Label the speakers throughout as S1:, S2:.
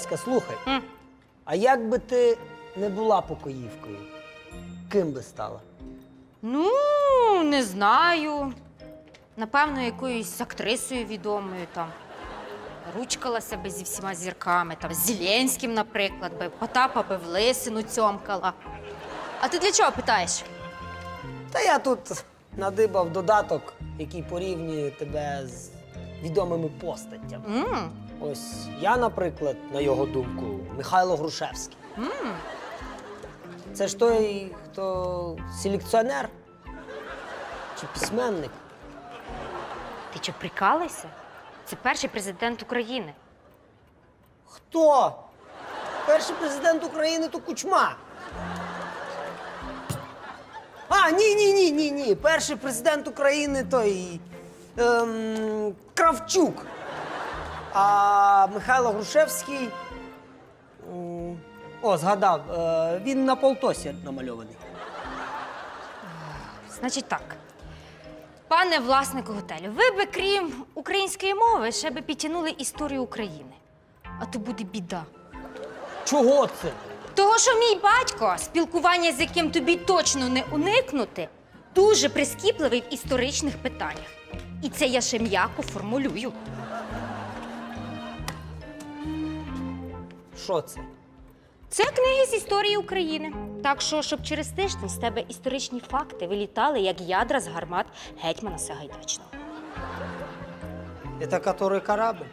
S1: Леська, слухай.
S2: М.
S1: А як би ти не була покоївкою? Ким би стала?
S2: Ну, не знаю. Напевно, якоюсь актрисою відомою там. Ручкалася би зі всіма зірками, там, з Зеленським, наприклад, би, Потапа би в лисину цьомкала. А ти для чого питаєш?
S1: Та я тут надибав додаток, який порівнює тебе з відомими постаттями.
S2: м
S1: Ось я, наприклад, на його думку, Михайло Грушевський.
S2: м
S1: Це ж той, хто селекціонер чи письменник.
S2: Ти що, прикалуєшся? Це перший президент України.
S1: Хто? Перший президент України то кучма. А, ні, ні, ні, ні, ні. Перший президент України той ем, Кравчук. А Михайло Грушевський. О, згадав, е, він на полтосі намальований.
S2: Значить так. Пане власнику готелю, ви би крім української мови ще би підтягнули історію України. А то буде біда.
S1: Чого це?
S2: Того, що мій батько, спілкування з яким тобі точно не уникнути, дуже прискіпливий в історичних питаннях. І це я ще м'яко формулюю.
S1: Що це?
S2: Це книги з історії України. Так що, щоб через тиждень з тебе історичні факти вилітали, як ядра з гармат гетьмана Сагайдачного.
S1: Це который корабль?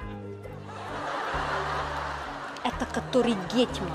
S2: Это который гетьман.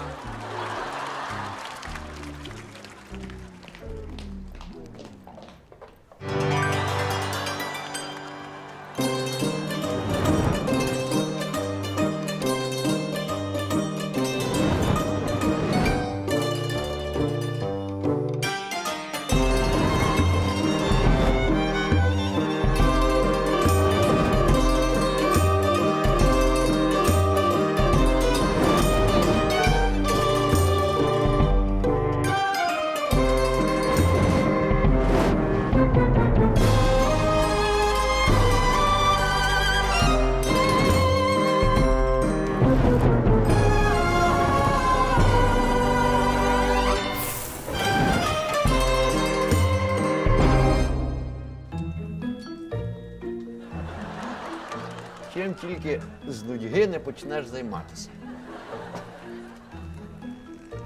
S3: Чим тільки з нудьги не почнеш займатися.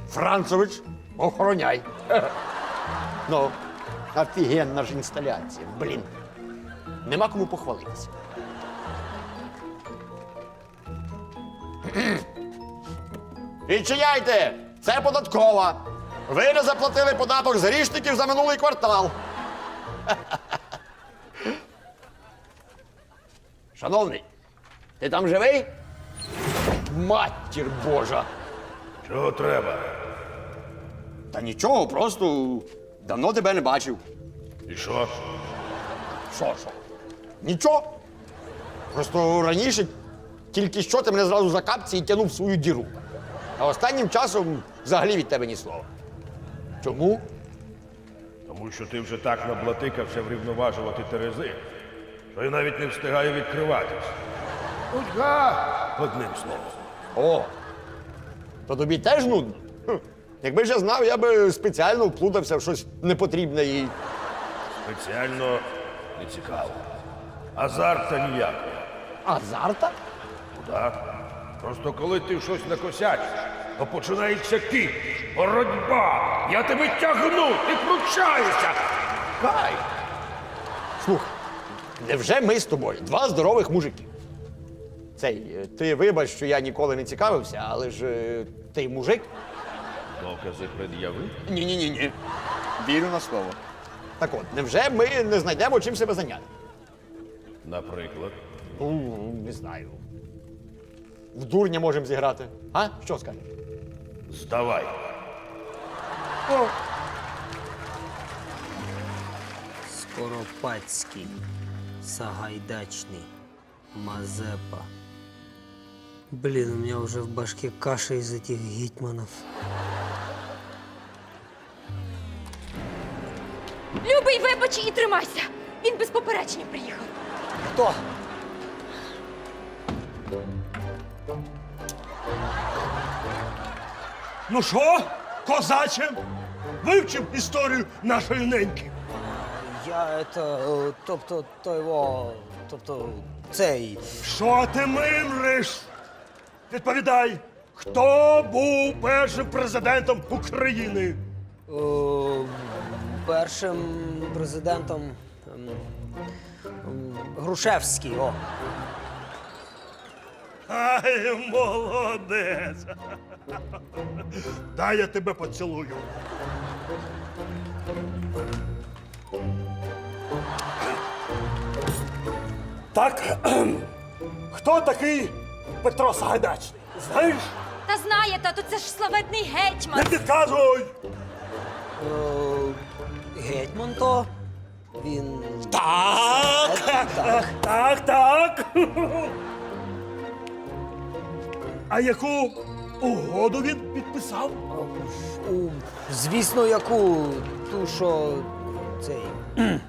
S3: Францович, охороняй. Ну, офігенна ж інсталяція. Блін. Нема кому похвалитися. Відчиняйте! Це податкова. Ви не заплатили податок з грішників за минулий квартал. Шановний, ти там живий? Матір Божа!
S4: Чого треба?
S3: Та нічого, просто давно тебе не бачив.
S4: І що?
S3: Що, що? Нічого. Просто раніше тільки що ти мене зразу за капці і тягнув в свою діру. А останнім часом взагалі від тебе ні слова. Чому?
S4: Тому що ти вже так наблатикався врівноважувати терези, що я навіть не встигаю відкриватись. Нудьга, одним словом.
S3: О, то тобі теж нудно? Хм. Якби ж я знав, я би спеціально вплутався в щось непотрібне і.
S4: Спеціально не цікаво. Азарта ніякого.
S3: Азарта?
S4: Да? Просто коли ти щось накосячиш, то починається кіт, боротьба. Я тебе тягну, ти пручаєшся. Кай!
S3: Слухай, невже ми з тобою два здорових мужики? Цей, е, ти вибач, що я ніколи не цікавився, але ж е, ти мужик?
S4: Докази пред'яви?
S3: Ні, ні, ні, ні. Вірю на слово. Так от, невже ми не знайдемо чим себе зайняти?
S4: Наприклад.
S3: Ну, не знаю. В дурня можемо зіграти. А? Що скажеш?
S4: Здавай.
S1: Скоропадський, Сагайдачний, Мазепа. Блин, у меня уже в башке каша из этих гетманов.
S2: Любий, вибач і тримайся. Він без попередження приїхав.
S1: Хто?
S4: Ну що, козаче, вивчив історію нашої неньки?
S1: Я это, е, тобто, то його, тобто, цей.
S4: Що ти мимриш? Відповідай, хто був першим президентом України?
S1: е, першим президентом ем, ем, Грушевський. О.
S4: Ай, молодець! Дай я тебе поцілую. Так, хто такий Петро Сагайдачний? Знаєш?
S2: Та знає, тато, це ж славетний гетьман.
S4: Не підказуй!
S1: Е, Гетьман то. Він.
S4: Так, так, так, так. А яку угоду він підписав?
S1: У, звісно, яку ту, що цей. е,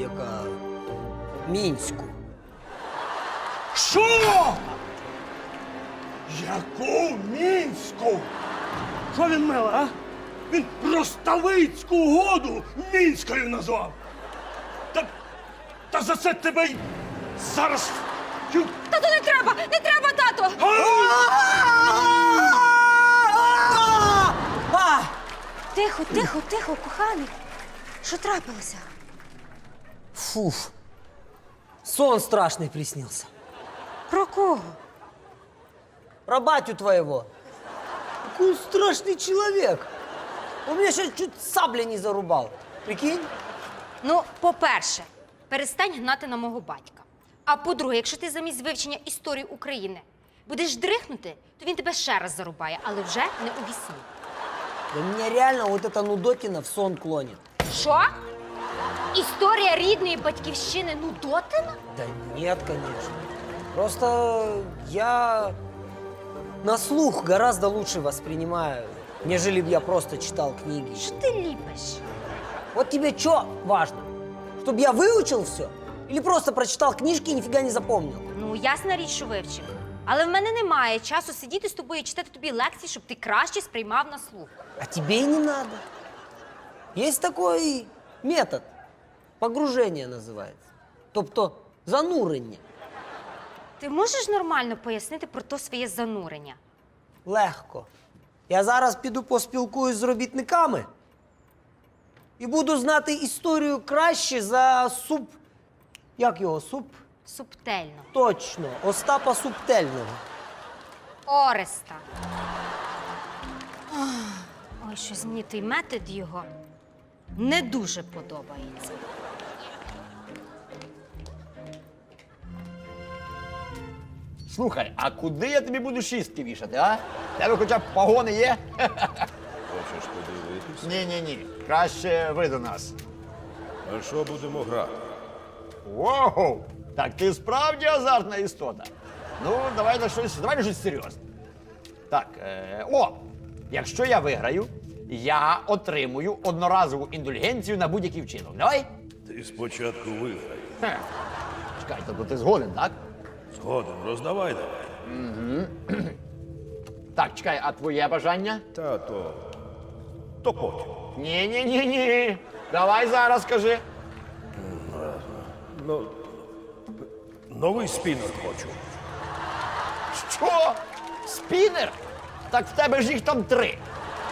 S1: яка. Мінську.
S4: Що? Яку мінську? Що він мела, а? Він Роставицьку угоду мінською назвав. Та, та за це тебе й зараз.
S2: Тату, не треба! Не треба, тато! Тихо, тихо, тихо, коханий. Що трапилося?
S1: Фуф. Сон страшный приснился.
S2: Про кого?
S1: Про батю твоего. Какой он страшный человек. Он меня сейчас чуть сабля не зарубал. Прикинь?
S2: Ну, по-перше, перестань гнати на мого батька. А по-друге, якщо ти замість вивчення історії України будеш дрихнути, то він тебе ще раз зарубає, але вже не у вісні.
S1: Да меня реально вот эта Нудотина в сон клонит.
S2: Що? Історія рідної батьківщини Нудотина?
S1: Да нет, конечно. Просто я на слух гораздо лучше воспринимаю, нежели б я просто читал книги.
S2: Що ти ліпиш?
S1: Вот тебе что важно? Чтобы я выучил все? Или просто прочитал книжки и нифига не запомнил?
S2: Ну, ясна річ, що вивчив. Але в мене немає часу сидіти з тобою і читати тобі лекції, щоб ти краще сприймав на слух.
S1: А тебе и не надо. Есть такой метод. Погружение называется. Тобто занурення.
S2: Ти можеш нормально пояснити про то своє занурення?
S1: Легко. Я зараз піду поспілкуюсь з робітниками і буду знати історію краще за суп. Як його суп?
S2: Субтельно.
S1: Точно, Остапа Субтельного.
S2: Ореста. Ой, щось мені той метод його не дуже подобається.
S3: Слухай, а куди я тобі буду шістки вішати, а? Тебе хоча б погони є?
S4: Хочеш подивитися?
S3: Ні, ні, ні. Краще ви до нас.
S4: А що будемо грати?
S3: Воу! Так ти справді азартна істота. Ну, давай на щось, давай на щось серйозне. Так, е, о! Якщо я виграю, я отримую одноразову індульгенцію на будь-який вчинок. Давай?
S4: Ти спочатку виграй.
S3: Хе. Чекай, тобто ти згоден, так?
S4: Згодом, роздавай давай.
S3: Так, чекай, а твоє бажання?
S4: Та то. То потім.
S3: Ні, ні, ні, ні. Давай зараз скажи.
S4: Ну, новий спінер хочу.
S3: Що? Спінер? Так в тебе ж їх там три.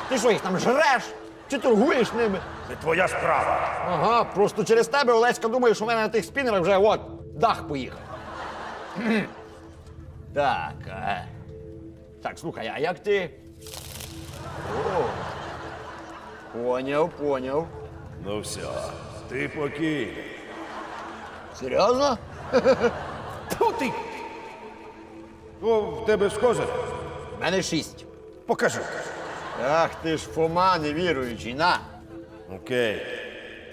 S3: Ти що, їх там жреш? Чи торгуєш ними?
S4: Це твоя справа.
S3: Ага, просто через тебе Олеська думає, що в мене на тих спінерах вже от дах поїхав. Так. А... Так, слухай, а як ти. О, поняв, поняв.
S4: Ну все, ти покій.
S3: Серйозно?
S4: Тьфу ти! О, в тебе з козир?
S3: В мене шість.
S4: Покажи.
S3: Ах ти ж Фома невіруючий, на.
S4: Окей.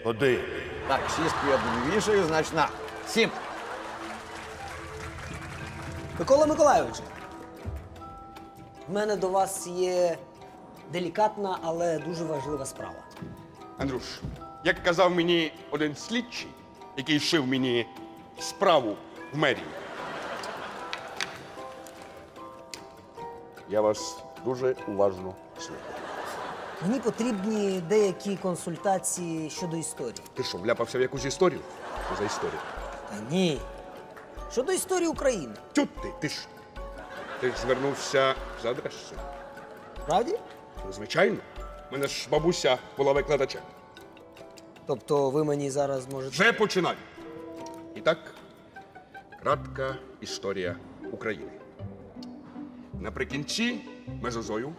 S4: Один.
S3: Так, шістку я буду вішаю, значить на. Сім.
S1: Микола Миколайович, в мене до вас є делікатна, але дуже важлива справа.
S5: Андрюш, як казав мені один слідчий, який шив мені справу в мерії. Я вас
S3: дуже уважно слухати.
S1: Мені потрібні деякі консультації щодо історії.
S5: Ти що, вляпався в якусь історію? Що за історія?
S1: Та ні. Щодо історії України.
S5: Тю ти, ти ж. Ти ж звернувся за адресою.
S1: Правді?
S5: Ну, Звичайно. У мене ж бабуся була викладачем.
S1: Тобто ви мені зараз можете.
S5: Вже починаю. І так, кратка історія України. Наприкінці мезозою,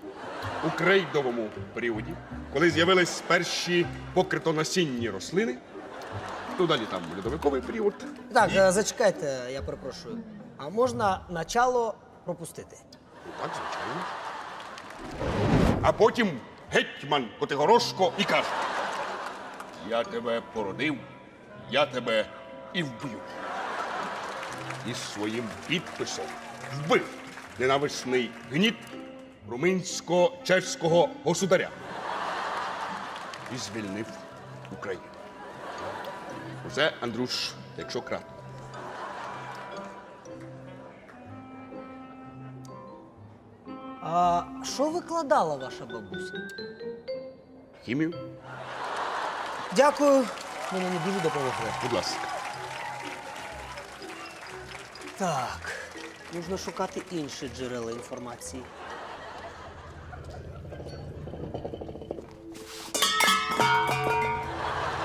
S5: у крейдовому періоді, коли з'явились перші покритонасінні рослини, далі там льодовиковий період.
S1: Так, е, зачекайте, я перепрошую. А можна начало пропустити?
S5: Ну, Так, звичайно. А потім гетьман Котигорошко і каже: Я тебе породив, я тебе і вб'ю. І своїм підписом вбив ненависний гніт румунсько-чеського государя і звільнив Україну. Оце, Андрюш, якщо кратко.
S1: А що викладала ваша бабуся?
S5: Хімію,
S1: Дякую, ви мені дуже допомогли.
S5: будь ласка.
S1: Так, нужно шукати інші джерела інформації.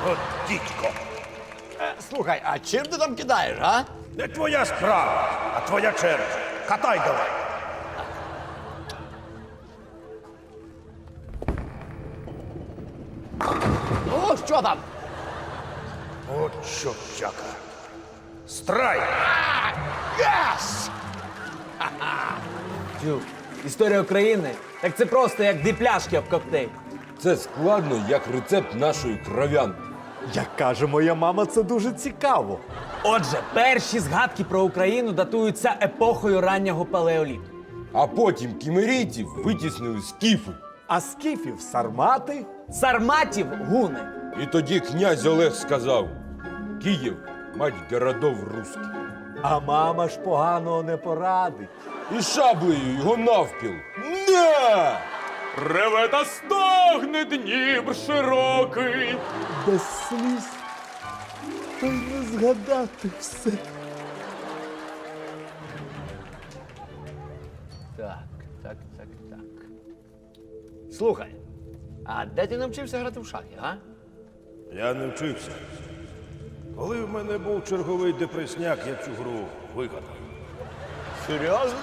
S4: От дідько.
S3: Слухай, а чим ти там кидаєш, а?
S4: Не твоя справа, а твоя черга. Катай давай.
S3: Ну, що там?
S4: От чортяка. Страйк!
S3: Єс!
S6: Чув, історія України. Так це просто як дві пляшки об коктейль.
S7: Це складно, як рецепт нашої кров'янки.
S8: Як каже моя мама, це дуже цікаво.
S6: Отже, перші згадки про Україну датуються епохою раннього палеоліту.
S7: А потім кімерійців витіснили скіфи.
S8: А скіфів сармати?
S6: Сарматів гуни.
S7: І тоді князь Олег сказав: Київ, мать городов русських.
S8: А мама ж поганого не порадить.
S7: І шаблею його навпіл. Не!
S9: Реве та стогне Дніпр широкий.
S8: Без сліз. Та й не згадати все.
S3: Так, так, так, так. Слухай, а де ти навчився грати в шахи, а?
S4: Я не вчився. Коли в мене був черговий депресняк, я цю гру вигадав.
S3: Серйозно?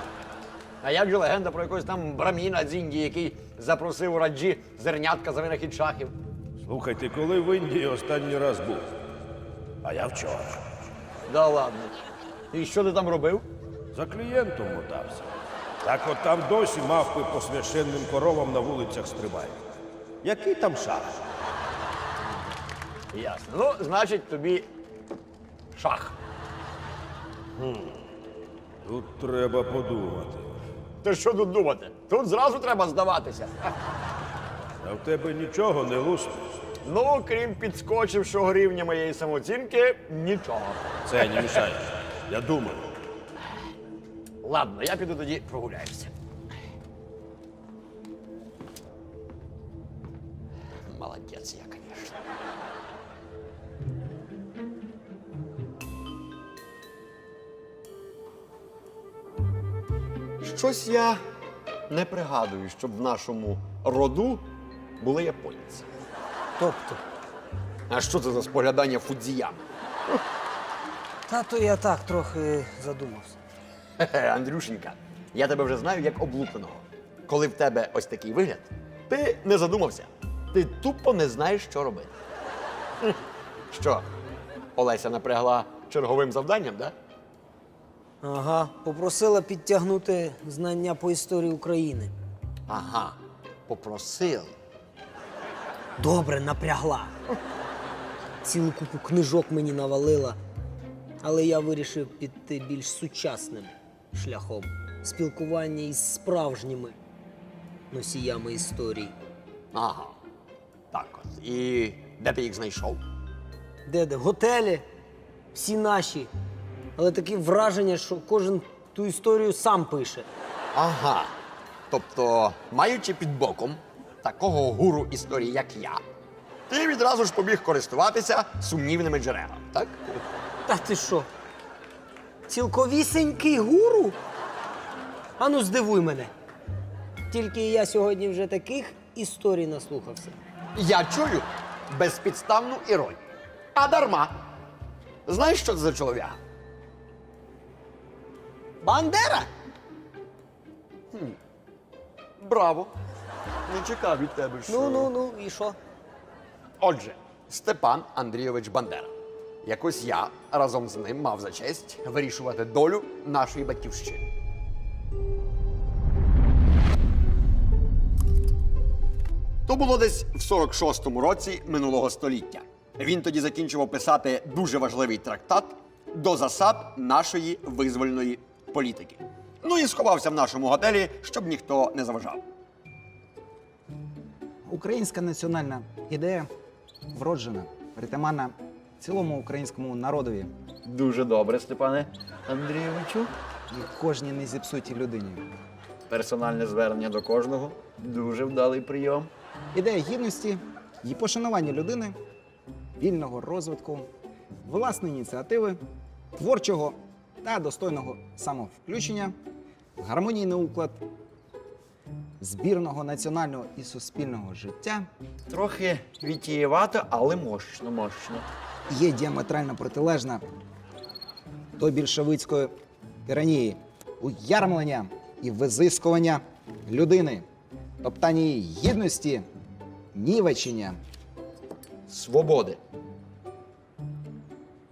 S3: А як же легенда про якогось там браміна Дзінді, який запросив у раджі зернятка за винахід шахів?
S4: Слухай, ти коли в Індії останній раз був? А я вчора.
S3: Да ладно. І що ти там робив?
S4: За клієнтом мотався. Так от там досі мавпи по священним коровам на вулицях стрибають. Який там шах?
S3: Ясно. Ну, значить, тобі шах.
S4: Тут треба подумати.
S3: Ти що тут думати? Тут зразу треба здаватися.
S4: А в тебе нічого не лусне.
S3: Ну, крім підскочившого рівня моєї самооцінки, нічого.
S4: Це не мішає. Я думаю.
S3: Ладно, я піду тоді прогуляюся. Молодець я, звісно. Щось я не пригадую, щоб в нашому роду були японці.
S1: Тобто,
S3: А що це за споглядання Фудзіями?
S1: тато я так трохи задумався.
S3: Хе-хе, Андрюшенька, я тебе вже знаю як облупленого. Коли в тебе ось такий вигляд, ти не задумався. Ти тупо не знаєш, що робити. Хм. Що, Олеся напрягла черговим завданням, да?
S1: Ага, попросила підтягнути знання по історії України.
S3: Ага, попросив.
S1: Добре, напрягла. Цілу купу книжок мені навалила. Але я вирішив піти більш сучасним шляхом спілкування із справжніми носіями історії.
S3: Ага. Так от. І де ти їх знайшов?
S1: Де де? Готелі, всі наші. Але таке враження, що кожен ту історію сам пише.
S3: Ага. Тобто, маючи під боком такого гуру історії, як я, ти відразу ж побіг користуватися сумнівними джерелами, так?
S1: Та ти що? Цілковісенький гуру? Ану, здивуй мене. Тільки я сьогодні вже таких історій наслухався.
S3: Я чую безпідставну іронію. А дарма. Знаєш, що це за чоловік?
S1: Бандера?
S3: Браво! Не чекав від тебе. Що...
S1: Ну, ну, ну, і що?
S3: Отже, Степан Андрійович Бандера. Якось я разом з ним мав за честь вирішувати долю нашої батьківщини. То було десь в 46-му році минулого століття. Він тоді закінчував писати дуже важливий трактат до засад нашої визвольної політики. Ну і сховався в нашому готелі, щоб ніхто не заважав.
S10: Українська національна ідея вроджена, притаманна цілому українському народові
S11: Дуже добре, Степане Андрійовичу.
S10: і кожній незіпсутій людині.
S11: Персональне звернення до кожного. Дуже вдалий прийом.
S10: Ідея гідності і пошанування людини, вільного розвитку, власної ініціативи, творчого та достойного самовключення, гармонійний уклад збірного національного і суспільного життя
S11: Трохи вітієвато, але мощно, мощно.
S10: є діаметрально протилежна до більшовицької тиранії, уярмлення і визискування людини, топтання її гідності, нівечення,
S11: Свободи.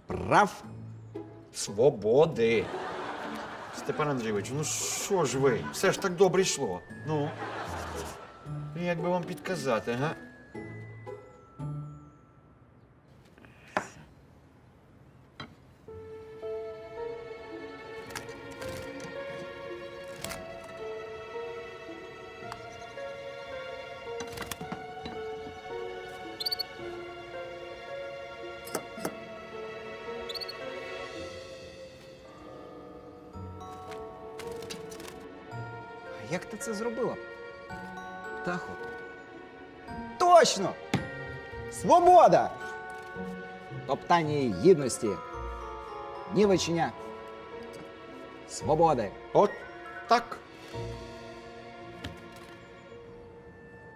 S10: прав
S11: Свободи. Степан Андрійович, ну що ж ви? Все ж так добре йшло. Ну. Як би вам підказати, га?
S10: Топтання гідності. Нівечення. Свободи.
S3: От так.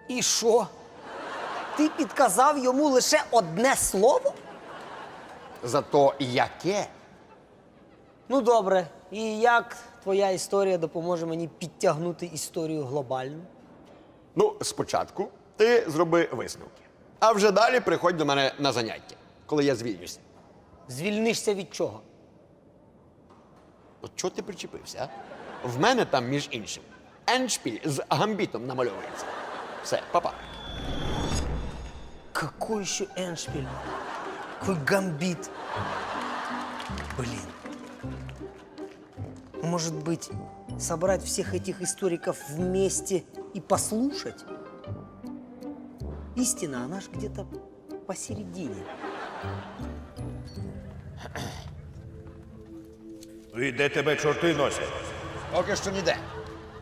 S1: І що? Ти підказав йому лише одне слово?
S3: Зато яке?
S1: Ну добре. І як твоя історія допоможе мені підтягнути історію глобальну?
S3: Ну, спочатку ти зроби висновки. А вже далі приходь до мене на заняття, коли я звільнюся.
S1: Звільнишся від чого?
S3: От чого ти причепився? а? В мене там, між іншим, еншпіль з гамбітом намальовується. Все, папа.
S1: Какой еще Эншпиль? Какой гамбит? Блин. Может быть, собрать всех этих историков вместе и послушать? Истина, она ж где-то посередине.
S4: І де тебе чорти носять?
S3: Поки що ніде.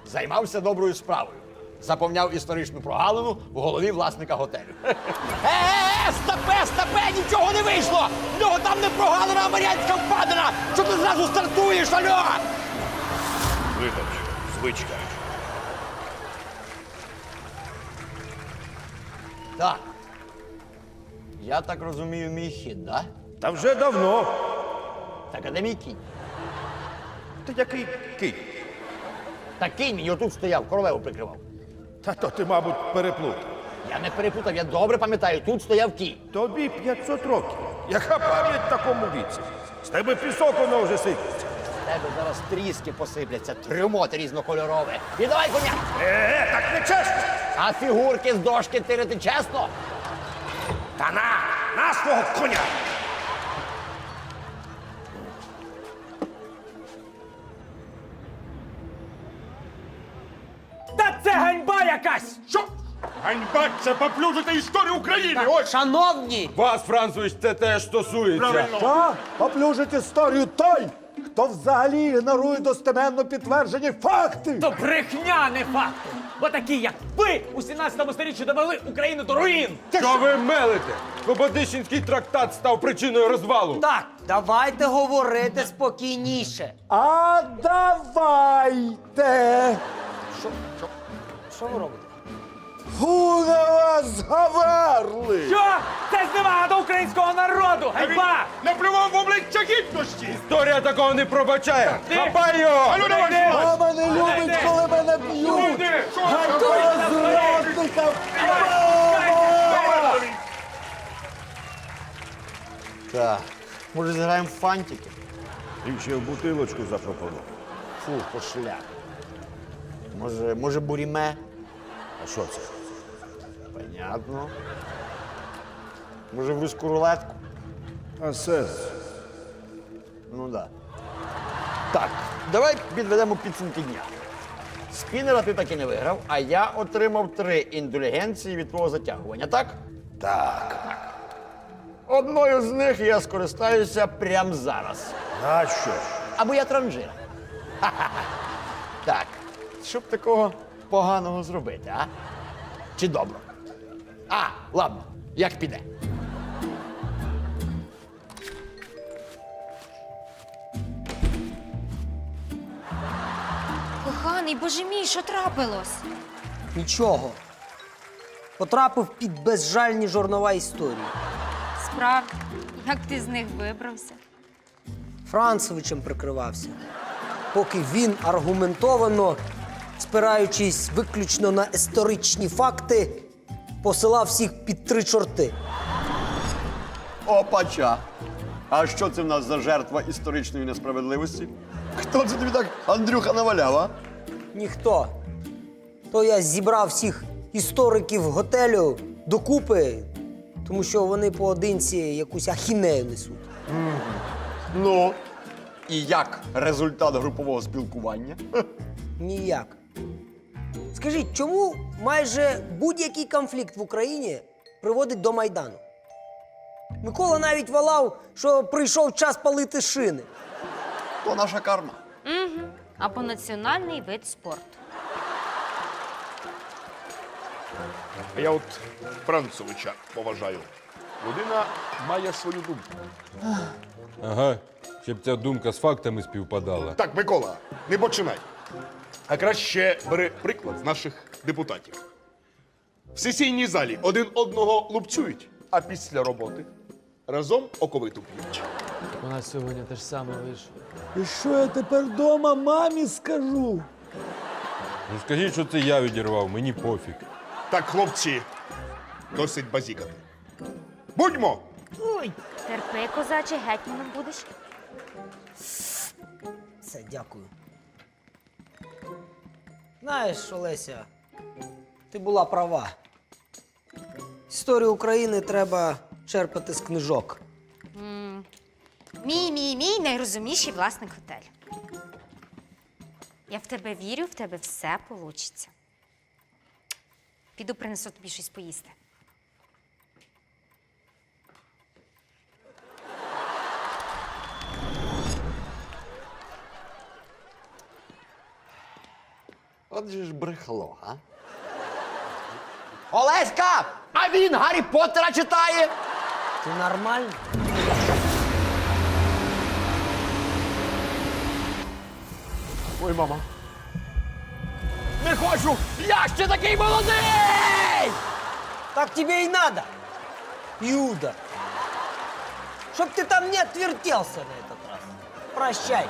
S3: Займався доброю справою. Заповняв історичну прогалину в голові власника готелю. Е-е-е, стопе, стопе, нічого не вийшло! В нього там не прогалина, а Мар'янська впадина! Що ти зразу стартуєш, альо?
S4: Вибач, звичка.
S3: Я так розумію, мій хід, да?
S4: Та вже давно.
S3: Так, а де мій кінь?
S4: Ти який кий?
S3: Та кінь мій отут стояв, королеву прикривав.
S4: Та то ти, мабуть, переплутав.
S3: Я не перепутав, я добре пам'ятаю, тут стояв кінь.
S4: Тобі 500 років. Яка пам'ять в такому віці? З тебе пісок воно вже сипеться.
S3: В тебе зараз тріски посипляться, трюмоти різнокольорове. І давай коня!
S4: Е, так не чесно.
S3: А фігурки з дошки тирити чесно?
S4: Та на, на свого коня.
S6: Та це ганьба якась!
S5: Що? Ганьба це поплюжити історію України! Ось!
S1: Шановні!
S7: Вас, Францович, це теж стосується.
S8: Та поплюжить історію той, хто взагалі ігнорує достеменно підтверджені факти.
S6: То брехня, не факти. Бо такі, як ви, у 17 сторіччі довели Україну до руїн.
S7: Що ви мелите? Кободищенський трактат став причиною розвалу.
S1: Так, давайте говорити спокійніше.
S8: А давайте.
S1: Що ви робите?
S8: Фу на вас заверли!
S6: Що? Це зневага до українського народу! Ганьба!
S5: Не плював в обличчя гідності!
S7: Історія такого не пробачає. Хапай його!
S5: ну давай,
S8: Мама не любить, коли мене б'ють! Зрадника! Мама!
S3: Так. Може, зіграємо в фантики?
S4: І ще в бутилочку запропонував.
S3: Фу, пошля. Може, може, буріме?
S4: А що це?
S3: Понятно. Може, в руську рулетку?
S4: А сенс?
S3: Ну да. Так, давай підведемо підсумки дня. Спінера ти так і не виграв, а я отримав три індулігенції від твого затягування, так? Так. Одною з них я скористаюся прямо зараз.
S4: А що?
S3: Або я транжира. Ха-ха-ха. Так, щоб такого поганого зробити, а? Чи добро? А, ладно, як піде.
S2: Коханий, боже мій, що трапилось?
S1: Нічого. Потрапив під безжальні жорнова історії.
S2: Справді, як ти з них вибрався?
S1: Францевичем прикривався. Поки він аргументовано, спираючись виключно на історичні факти, посилав всіх під три чорти.
S3: Опача. А що це в нас за жертва історичної несправедливості? Хто це тобі так Андрюха наваляв, а?
S1: Ніхто. То я зібрав всіх істориків готелю докупи, тому що вони поодинці якусь ахінею несуть.
S3: Ну. І як результат групового спілкування?
S1: Ніяк. Скажіть, чому майже будь-який конфлікт в Україні приводить до Майдану? Микола навіть волав, що прийшов час палити шини.
S3: То наша карма.
S2: Угу. Або національний вид спорту.
S5: А я от Францовича поважаю. Людина має свою думку.
S7: Ага, щоб ця думка з фактами співпадала.
S5: Так, Микола, не починай. А краще бери приклад з наших депутатів. В сесійній залі один одного лупцюють, а після роботи разом оковиту п'ють.
S6: У нас сьогодні те ж саме вийшло.
S8: І що я тепер вдома мамі скажу?
S7: Ну скажіть, що це я відірвав, мені пофіг.
S5: Так, хлопці, досить базікати. Будьмо!
S2: Ой, Терпи, козаче, гетьманом будеш.
S1: Все, дякую. Знаєш, Олеся, ти була права. Історію України треба черпати з книжок.
S2: Мій, мій, мій найрозумніший власник готелю. Я в тебе вірю, в тебе все получиться. Піду принесу тобі щось поїсти.
S3: От же ж брехло, а? Олеська! А він Гаррі Поттера читає!
S1: Ти нормально?
S3: Ой, мама. Не хочу! Я ще такий молодий!
S1: Так тебе и надо, Иуда. Чтоб ты там не отвертелся на этот раз. Прощай.